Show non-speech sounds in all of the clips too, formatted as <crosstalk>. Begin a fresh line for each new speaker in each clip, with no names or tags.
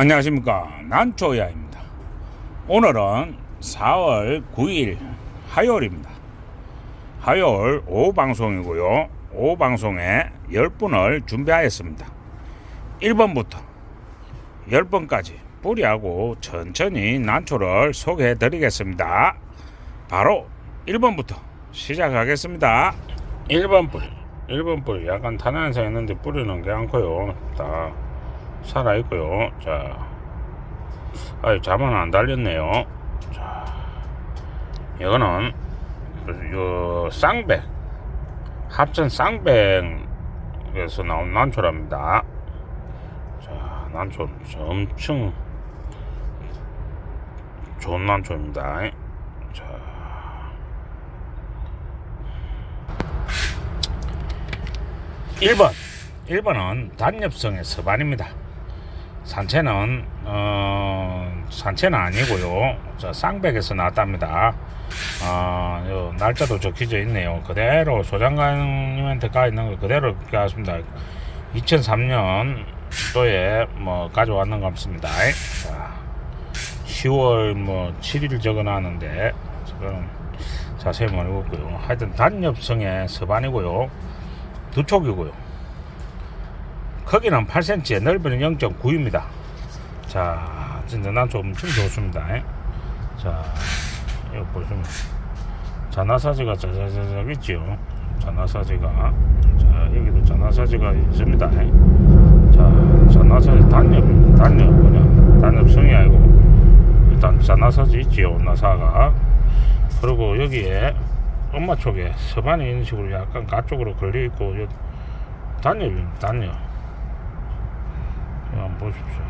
안녕하십니까. 난초야입니다. 오늘은 4월 9일 화요일입니다. 화요일 오후 방송이고요. 오후 방송에 10분을 준비하였습니다. 1번부터 10번까지 뿌리하고 천천히 난초를 소개해 드리겠습니다. 바로 1번부터 시작하겠습니다. 1번 뿌리 1번 뿌리. 약간 탄환성 있는데 뿌리는 게 않고요. 다 살아있고요. 자, 아유, 잠은 안 달렸네요. 자, 이거는, 요, 쌍백, 합천 쌍백에서 나온 난초랍니다. 자, 난초 엄청 좋은 난초입니다. 자, 일번 1번은 단엽성의 서반입니다. 산채는 어, 산채는 아니고요. 저 쌍백에서 나왔답니다. 어, 요 날짜도 적혀져 있네요. 그대로 소장관님한테 가 있는 거 그대로 가습니다 2003년도에 뭐 가져왔는. 자, 10월 뭐 7일 적어놨는데 지금 자세히 모르겠고요. 하여튼 단엽성의 서반이고요. 두 촉이고요. 크기는 8cm, 넓이는 0.9입니다. 자, 진짜 난좀 엄청 좋습니다. 자, 이거 보시면 자나사지가 자자자자 있지요. 자나사지가 자 여기도 자나사지가 있습니다. 자, 자나사지 단엽 단엽 뭐냐 단엽성이 아니고 일단 자나사지 있지요. 나사가 그리고 여기에 엄마 쪽에 서반이 이런 식으로 약간 가쪽으로 걸려 있고 단엽입니다. 단엽. 한번 보십시오.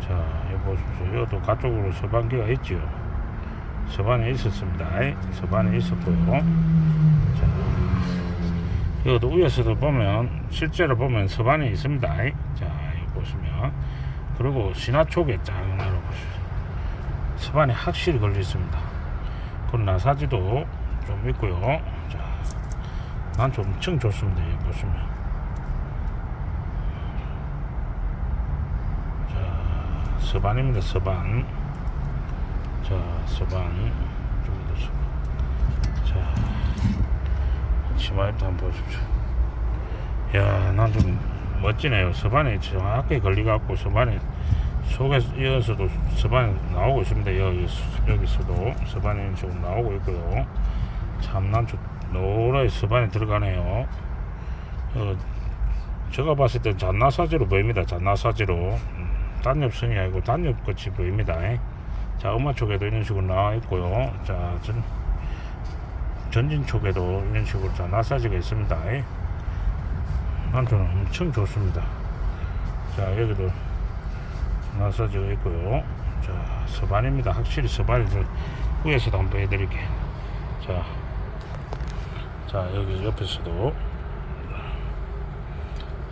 자, 이거 보십시오. 이것도 가쪽으로 서반기가 있지요. 서반에 있었습니다. 서반에 있었고요. 자, 이것도 위에서도 보면, 실제로 보면 서반에 있습니다. 자, 이거 보시면. 그리고 신화 쪽에 쫙 날아보십시오. 서반에 확실히 걸려 있습니다. 그리고 나사지도 좀 있고요. 자, 난 좀 엄청 좋습니다. 이거 보시면. 서반입니다. 서반. 자, 서반. 좀더 서반. 자, 치마입도 한번 보십시오. 야, 난 좀 멋지네요. 서반이 정확하게 걸리갖고 서반이 속에 이어서도 서반이 나오고 있습니다. 여기, 여기서도 서반이 지금 나오고 있고요. 참, 난좀 노랗게 서반이 들어가네요. 어, 제가 봤을 땐 잔나사지로 보입니다. 잔나사지로. 음. 단엽선이 아니고 단엽같이 보입니다. 자, 엄마 쪽에도 이런 식으로 나와 있고요. 자, 전, 전진 쪽에도 이런 식으로 자, 나사지가 있습니다. 난 저는 엄청 좋습니다. 자, 여기도 나사지가 있고요. 자, 서반입니다. 확실히 서반이 위에서도 한번 해드릴게요. 자, 자, 여기 옆에서도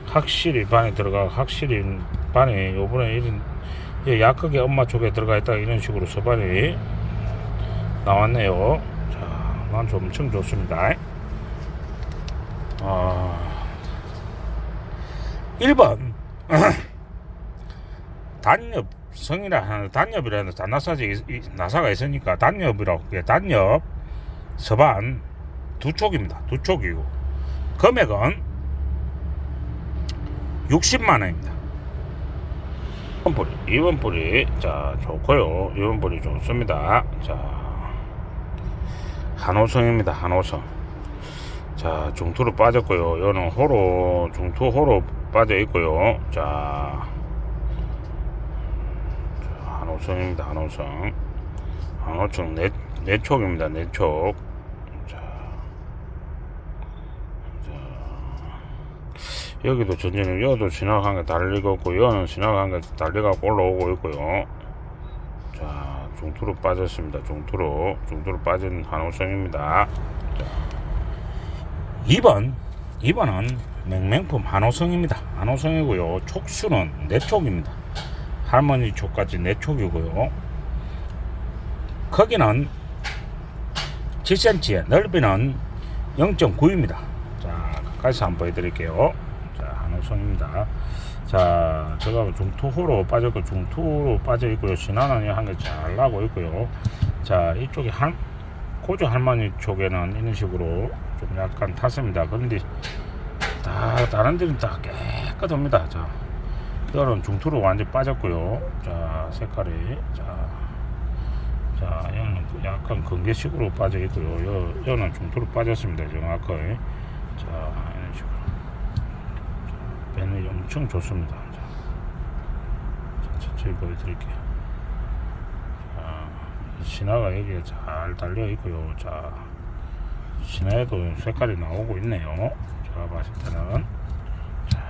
확실히 반에 들어가 확실히 반에 요번에 이런 약하게 엄마 쪽에 들어가 있다 이런 식으로 서반이 나왔네요. 자난 좀 엄청 좋습니다. 아 1번 <clears throat> 단엽 성이라 하는 단엽이라는 단나사지 나사가 있으니까 단엽이라고 해 단엽 서반 두 쪽입니다. 두 쪽이고. 금액은 60만 원입니다. 2번 뿌리, 2번 뿌리, 자, 좋고요. 2번 뿌리 좋습니다. 자, 한호성입니다. 한호성. 자, 중투로 빠졌고요. 이거는 호로, 중투 호로 빠져 있고요. 자, 한호성입니다. 한호성. 한호성 네, 네 촉입니다. 네 촉. 여기도 전진이 여도 지나간 게 달리고 있고 여는 지나간 게 달려가고 올라오고 있고요. 자 중투로 빠졌습니다. 중투로. 중투로 빠진 한호성입니다. 자. 2번 2번은 맹맹품 한호성입니다. 한호성이고요. 촉수는 4촉입니다. 할머니 촉까지 4촉이고요. 크기는 7cm 넓이는 0.9입니다. 자 가까이서 한번 보여드릴게요 한호성입니다. 자, 제가 중투호로 빠졌고 중투로 빠져 있고요. 신화는 한개 잘 나고 있고요. 자, 이쪽에 한 고조 할머니 쪽에는 이런 식으로 좀 약간 탔습니다. 그런데 다 다른 데는 다 깨끗합니다. 자, 이거는 중투로 완전 빠졌고요. 자, 색깔이 자, 자, 얘는 약간 건개식으로 빠져 있고요. 요, 요는 중투로 빠졌습니다. 정확하게. 자. 배는 엄청 좋습니다. 천천히 보여드릴게요. 자, 이 신화가 여기에 잘 달려 있고요. 자, 신화에도 색깔이 나오고 있네요. 제가 봤을 때는. 자,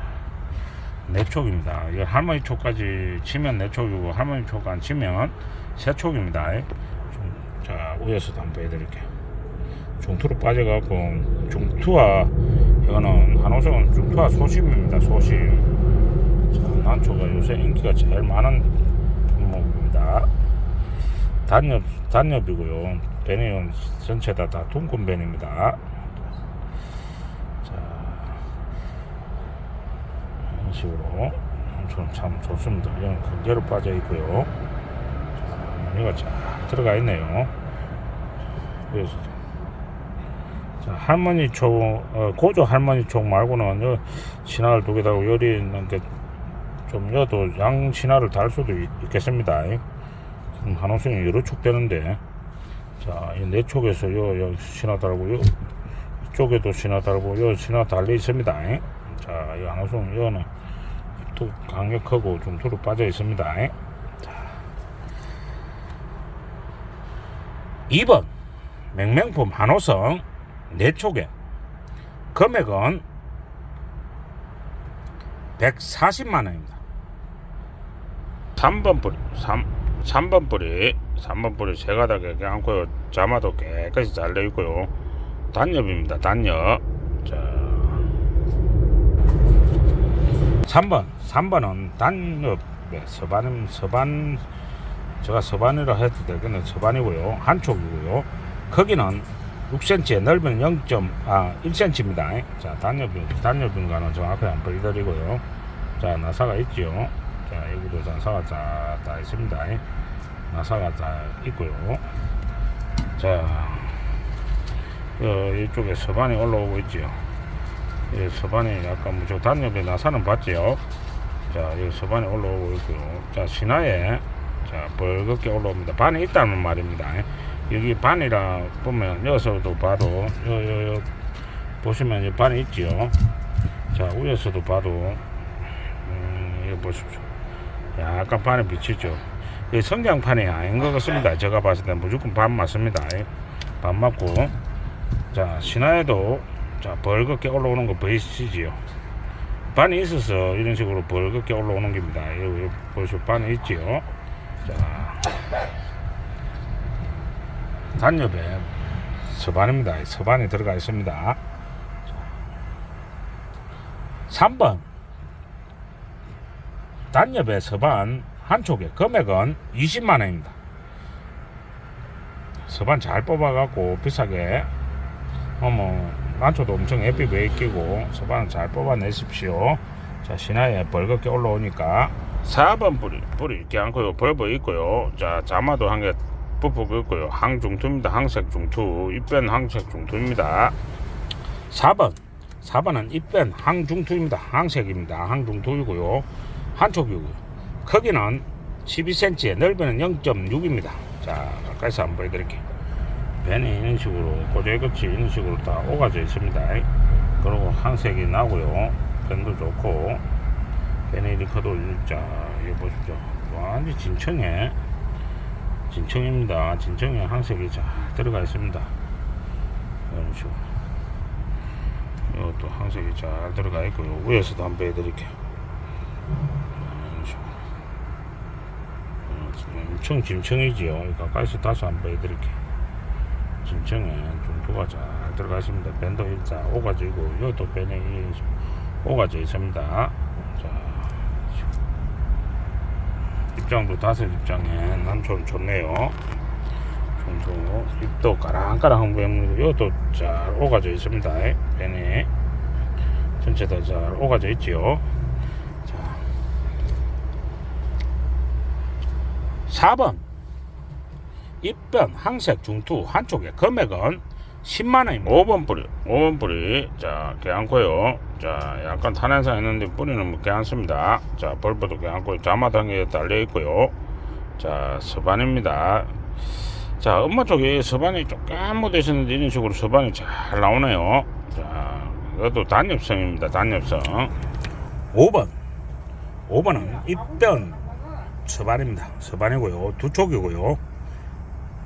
네 촉입니다. 이거 할머니 촉까지 치면 네 촉이고, 할머니 촉 안 치면 세 촉입니다. 좀, 자, 위에서도 한번 보여드릴게요. 중투로 빠져갖고 중투와 이거는 한호석은 중투와 소심입니다 소심. 자, 난초가 요새 인기가 제일 많은 품목입니다. 단엽 단엽이고요. 배는 전체 다, 다 둥근 배입니다. 자 이런 식으로 난초는 참 좋습니다. 이건 근제로 빠져 있고요. 자, 무늬가 잘 들어가 있네요. 그래서 자, 할머니 쪽, 어, 고조 할머니 쪽 말고는 요 신화를 두 개 달고 요리 있는 게좀 여도 양 신화를 달 수도 있, 겠습니다 지금 한호승이 여러 촉 되는데, 자, 이네 촉에서 요, 요 신화 달고, 요, 이쪽에도 신화 달고, 요 신화 달려 있습니다. 자, 이 한호승, 요는 또 강력하고 좀 두루 빠져 있습니다. 자. 2번. 맹맹품 한호성 네 촉에 금액은 140만 원입니다. 3번 뿌리 3, 3번 뿌리 3번 뿌리 세 가닥에 않고요. 자마도 깨끗이 잘려 있고요. 단엽입니다. 단엽. 자 3번 3번은 단엽에 서반 서반 제가 서반이라 해도 되겠네 서반이고요. 한 촉이고요. 거기는 6cm에 넓은 0. 아 1cm입니다. 자 단엽인 단엽인가는 정확하게 안 보여드리고요. 자 나사가 있지요. 자 여기도 나사가 다, 다 있습니다. 나사가 다 있고요. 자 어, 이쪽에 서반이 올라오고 있지요. 이 서반이 약간 무조 단엽에 나사는 봤지요. 자 여기 서반이 올라오고 있고요. 자 신화에 자 벌겋게 올라옵니다. 반이 있다는 말입니다. 여기 반이라 보면 여기서도 봐도 요, 요, 요 보시면 이 반이 있지요? 자 위에서도 봐도 음, 이거 보십시오. 약간 반이 비치죠? 이 성장판이 아닌 것 같습니다. 제가 봤을 때 무조건 반 맞습니다. 반 맞고. 자 신화에도 자 벌겋게 올라오는 거 보이시지요? 반이 있어서 이런 식으로 벌겋게 올라오는 겁니다. 여기 보시면 반이 있지요? 자 단엽에 서반입니다. 서반이 들어가 있습니다. 3번 단엽에 서반 한쪽에 금액은 20만 원입니다. 서반 잘 뽑아갖고 비싸게 어머 난초도 엄청 예쁘게 끼고 서반 잘 뽑아내십시오. 자 신화에 벌겋게 올라오니까 4번 뿌리 뿌리 이렇게 않고요 벌버 있고요. 자 자마도 한개 부품 있고요. 항중투입니다. 항색 중투. 입변 항색 중투입니다. 4번. 4번은 입변 항중투입니다. 항색입니다. 항중투이고요. 한쪽이고요. 크기는 12cm, 넓이는 0.6입니다. 자, 가까이서 한번 보여드릴게요. 배는 이런 식으로, 고재같이 이런 식으로 다 오가져 있습니다. 그리고 항색이 나고요. 변도 좋고, 배는 이렇게도, 자, 이거 보십시오. 완전 진청에 진청입니다. 진청에 항색이 잘 들어가 있습니다. 이런 식으로. 이것도 항색이 잘 들어가 있고요. 위에서도 한번 해드릴게요. 이런 식으로. 어, 엄청 진청이지요. 가까이서 다시 한번 해드릴게요. 진청에 중도가 잘 들어가 있습니다. 밴도 일자 오가지고, 이것도 밴이 오가져 있습니다. 입장도 다섯 입장에 남초는 좋네요. 좀더 입도 까랑까랑한 부분이고 이것도 잘 오가져 있습니다. 벤에 전체 다 잘 오가져 있지요. 자, 4번 입변 항색 중투 한쪽에 금액은 10만원입니다. 5번 뿌리 5번 뿌리. 자 개안고요. 자 약간 탄환상 있는데 뿌리는 뭐 개안습니다. 자 벌브도 개안고 자마당에 달려있고요. 자 서반입니다. 자 엄마 쪽에 서반이 조금 묻어 있었는데 이런 식으로 서반이 잘 나오네요. 자 이것도 단엽성입니다 단엽성. 5번 5번은 입변 서반입니다. 서반이고요. 두 쪽이고요.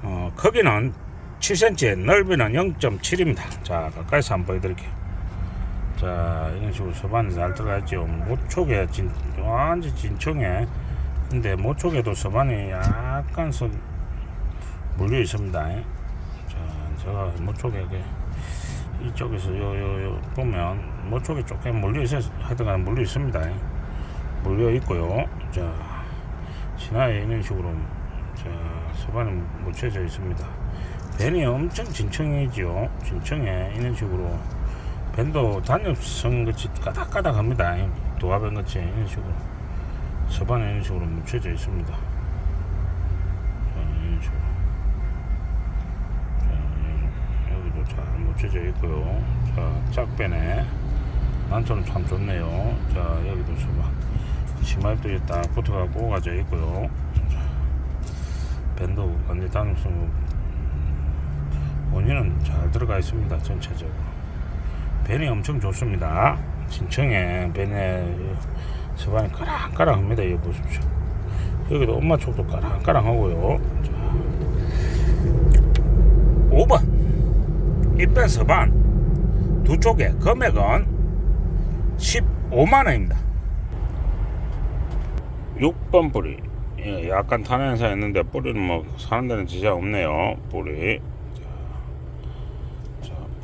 어, 크기는 7cm 넓이는 0.7입니다. 자 가까이서 한번 보여드릴게요. 자 이런 식으로 서반이 잘 들어가죠. 모촉에 진, 완전 진청에 근데 모촉에도 서반이 약간 서, 물려 있습니다. 자 제가 모촉에 그 이쪽에서 요 요 요 보면 모촉에 조금 물려 있어 하여튼간 물려 있습니다. 물려 있고요. 자 신화에 이런 식으로 자 서반이 묻혀져 있습니다 벤이 엄청 진청이죠. 진청에 이런 식으로. 벤도 단엽성 같이 까닥까닥합니다. 도화벤 같이 이런 식으로. 서반에 이런 식으로 묻혀져 있습니다. 자, 이런 식으로. 자, 여기도 잘 묻혀져 있고요. 자 짝벤에 난처럼 참 좋네요. 자 여기도 서반 치마입도 딱 붙어가고 오가져 있고요. 자, 밴도 완전 단엽성 원인은 잘 들어가 있습니다 전체적으로. 벤이 엄청 좋습니다. 진청에 벤에 서반이 까랑까랑합니다. 여기 보십시오. 여기도 엄마 쪽도 까랑까랑하고요. 자, 5번. 입변 서반. 두 쪽에 금액은 15만원입니다. 6번 뿌리. 예, 약간 탄현사 있는데 뿌리는 뭐 사는 데는 지장 없네요 뿌리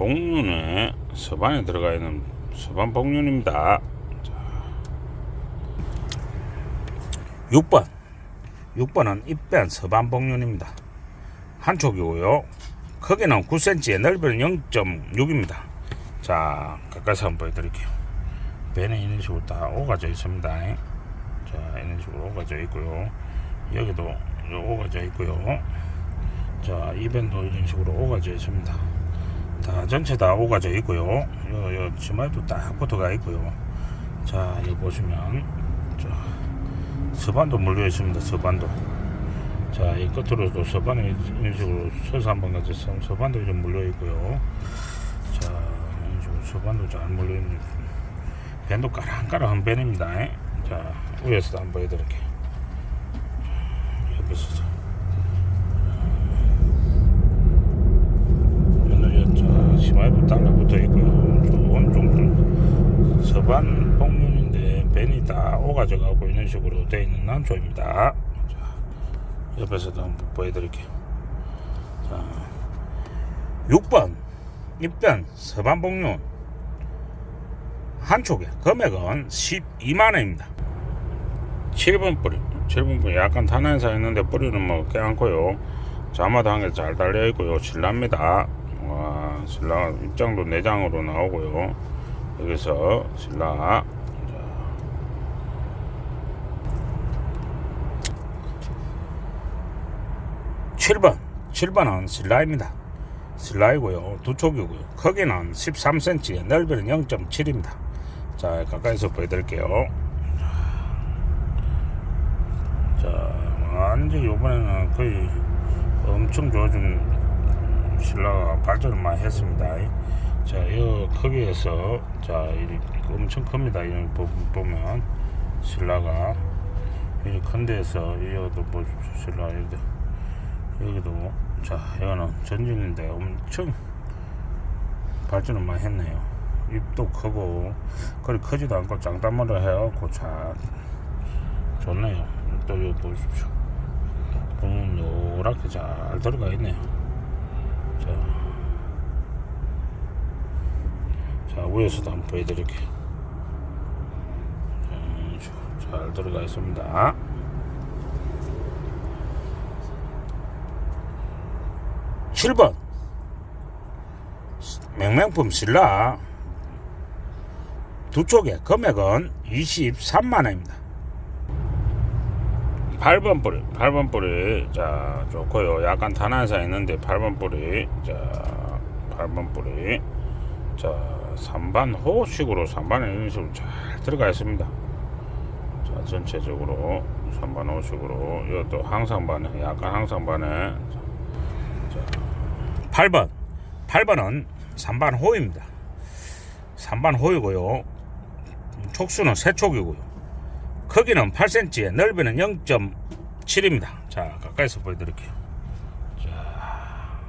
복륜에 서반에 들어가 있는 서반 복륜입니다. 자, 6번. 6번은 입변 서반 복륜입니다. 한쪽이고요. 크기는 9cm 넓이는 0.6입니다. 자 가까이서 한번 보여드릴게요. 배는 이런 식으로 다 오가져 있습니다. 자 이런 식으로 오가져 있고요. 여기도 오가져 있고요. 자 이변도 이런 식으로 오가져 있습니다 다 전체 다 오가져 있고요. 요, 요 치마에도 딱 붙어가 있고요. 자 여기 보시면 자 서반도 물려 있습니다 서반도. 자 이 끝으로도 서반이 이런 식으로 서서 한번 같이 서- 서반도 좀 물려 있고요. 자 이런 식으로 서반도 잘 물려 있는 밴도 까랑까랑한 밴입니다. 자 위에서도 한번 보여드릴게요. 옆에서도 오늘 자 심화에도 달라붙어 있고요. 좋은 좀 서반 복륜인데 밴이 다 오가져 가고 이런 식으로 되어 있는 난초입니다. 자, 옆에서도 한번 보여드릴게요. 자 6번 입변 서반 복륜 한쪽에 금액은 12만 원입니다. 7번 뿌리. 7번 뿌리. 약간 탄환사 있는데 뿌리는 뭐 깨안고요. 개잘 달려 있고요. 신랍니다. 와 신라 입장도 내장으로 나오고요. 여기서 신라 자. 7번 7번은 신라입니다. 신라이고요. 두 쪽이고요. 크기는 13cm 넓이는 0.7입니다. 자 가까이서 보여드릴게요. 자 완전 요번에는 거의 엄청 좋아진 신라가 발전을 많이 했습니다 자, 이 크기에서 자, 이 엄청 큽니다. 이 보면 신라가 이 큰 데에서 이것도 보십시오. 신라 여기도 여기도 자, 이거는 전진인데 엄청 발전을 많이 했네요. 입도 크고 그리 크지도 않고 장단머리 해갖고 잘 좋네요. 또 이거 보십시오. 보면 노랗게 잘 들어가 있네요. 자. 자 위에서도 한번 보여드릴게요. 자, 잘 들어가 있습니다. 칠번. 명명품 신라. 두 쪽에 금액은 23만원입니다 8번 뿌리, 8번 뿌리, 자, 좋고요. 약간 단한사 있는데 8번 뿌리, 자, 8번 뿌리, 자, 3반 호식으로 3반에 이런 식으로 잘 들어가 있습니다. 자, 전체적으로 3반 호식으로 이것도 항상반에, 약간 항상반에, 자, 8번, 8번은 3반 호입니다. 3반 호이고요. 촉수는 세촉이고요. 크기는 8cm, 넓이는 0.7입니다. 자, 가까이서 보여드릴게요. 자,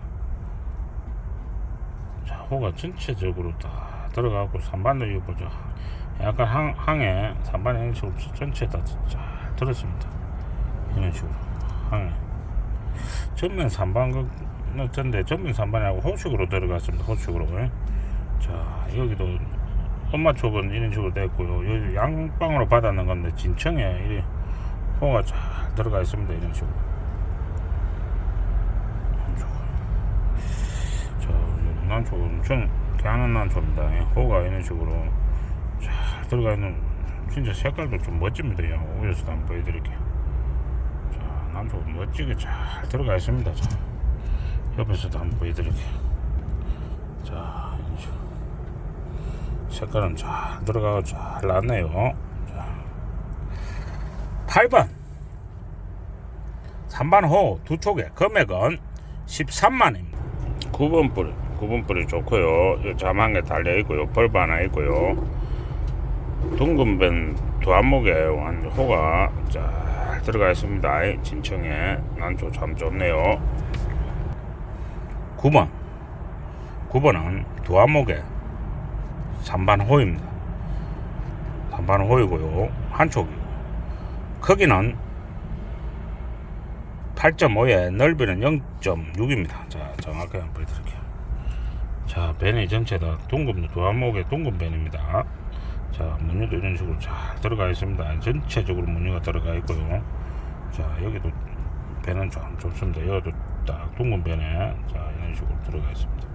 자 호가 전체적으로 다 들어가고 산반도 이거 보죠. 약간 항, 항에 산반에 이런 식으로 전체 다 잘 들었습니다. 이런 식으로 항에 전면 산반 전데 전면 산반하고 호식으로 들어갔습니다. 호식으로. 자, 여기도 엄마 촉은 이런 식으로 됐고요. 여기 양방으로 받았는 건데 진청에 이 호가 잘 들어가 있습니다. 이런 식으로. 자, 난초 엄청 개하는 난초입니다. 예, 호가 이런 식으로 잘 들어가 있는 진짜 색깔도 좀 멋집니다. 야, 위에서도 한번 보여드릴게요. 자, 난초 멋지게 잘 들어가 있습니다. 자, 옆에서도 한번 보여드릴게요. 자. 색깔은 잘 들어가고 잘 났네요. 자. 8번 3반 호두 촉에 금액은 13만입니다. 9번 뿌리 9번 뿌리 좋고요. 요 자만 게 달려 있고요. 벌바 하나 있고요. 둥근변 두 안목에 완 호가 잘 들어가 있습니다. 진청에 난초 참 좋네요. 9번 9번은 두 안목에 3반 호입니다. 3반 호이고요. 한쪽이고. 크기는 8.5에 넓이는 0.6입니다. 자, 정확하게 한번 보여드릴게요. 자, 벤이 전체 다 둥근, 두 안목의 둥근 벤입니다. 자, 무늬도 이런 식으로 잘 들어가 있습니다. 전체적으로 무늬가 들어가 있고요. 자, 여기도 벤은 좀 좋습니다. 여기도 딱 둥근 벤에 자, 이런 식으로 들어가 있습니다.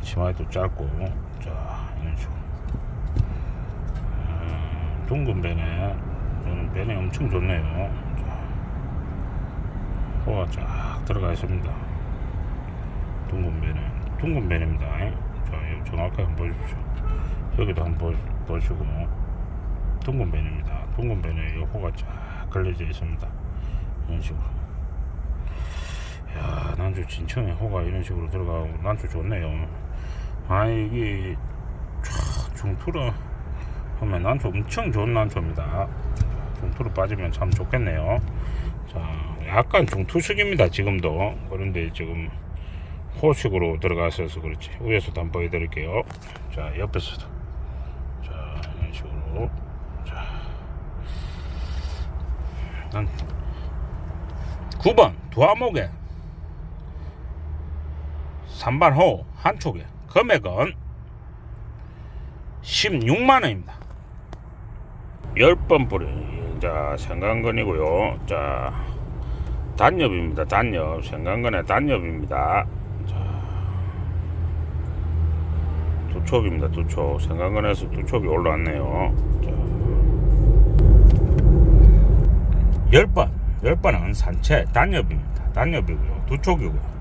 치마도 짧고, 자, 이런 식으로. 음, 둥근 벤에, 저는 벤이 엄청 좋네요. 자, 호가 쫙 들어가 있습니다. 둥근 벤에. 둥근 벤입니다. 자, 정확하게 한번 보십시오. 여기도 한번 보- 보시고, 둥근 벤입니다. 둥근 이 호가 쫙 걸려져 있습니다. 이런 식으로. 야, 난주 진청에 호가 이런 식으로 들어가고, 난주 좋네요. 아, 이게, 촤, 중투로 하면 난초 엄청 좋은 난초입니다. 중투로 빠지면 참 좋겠네요. 자, 약간 중투식입니다. 지금도. 그런데 지금 호식으로 들어가셔서 그렇지. 위에서도 한번 보여드릴게요. 자, 옆에서도. 자, 이런 식으로. 자. 난 9번 두화목에 3반 호 한쪽에 금액은 16만 원입니다. 10번 뿌리. 자 생강근이고요. 자 단엽입니다. 단엽. 생강근의 단엽입니다. 자 두촉입니다. 두촉. 생강근에서 두촉이 올라왔네요. 자 10번. 10번은 산채. 단엽입니다. 단엽이고요. 두촉이고요.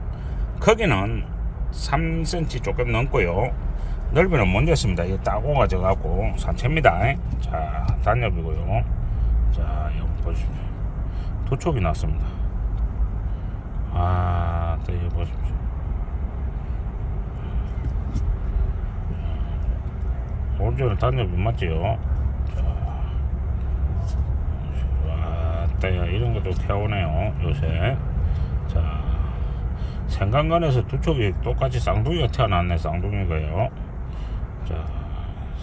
크기는 3cm 조금 넘고요. 넓이는 못 냈습니다. 이게 따고 가 져가고 산채입니다. 자, 단엽이고요. 자, 여기 보십시오. 도촉이 났습니다. 아, 또 여기 보십시오. 오른쪽은 단엽이 맞지요? 자, 와, 따야 이런 것도 캐오네요. 요새. 자, 생강간에서 두 쪽이 똑같이 쌍둥이가 태어났네 쌍둥이가요. 자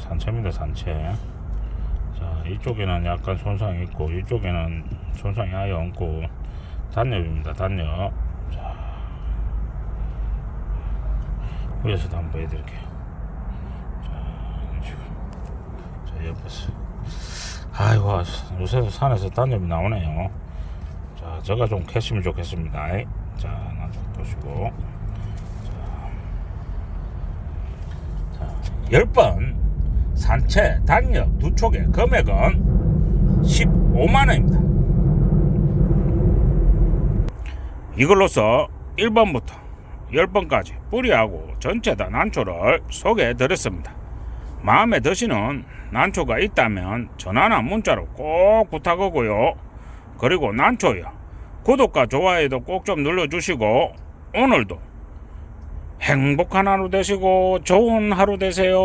산채입니다 산채. 자 이쪽에는 약간 손상이 있고 이쪽에는 손상이 아예 없고 단엽입니다 단엽. 자 위에서도 한번 보여드릴게요. 자 이런 자 옆에서. 아이고 요새 산에서 단엽이 나오네요. 자 저가 좀 캐시면 좋겠습니다. 자 보시고 자, 자 10번 산채 단역 두 촉의 금액은 15만원입니다 이걸로써 1번부터 10번까지 뿌리하고 전체 다 난초를 소개해 드렸습니다. 마음에 드시는 난초가 있다면 전화나 문자로 꼭 부탁하고요. 그리고 난초요. 구독과 좋아요도 꼭 좀 눌러주시고 오늘도 행복한 하루 되시고 좋은 하루 되세요.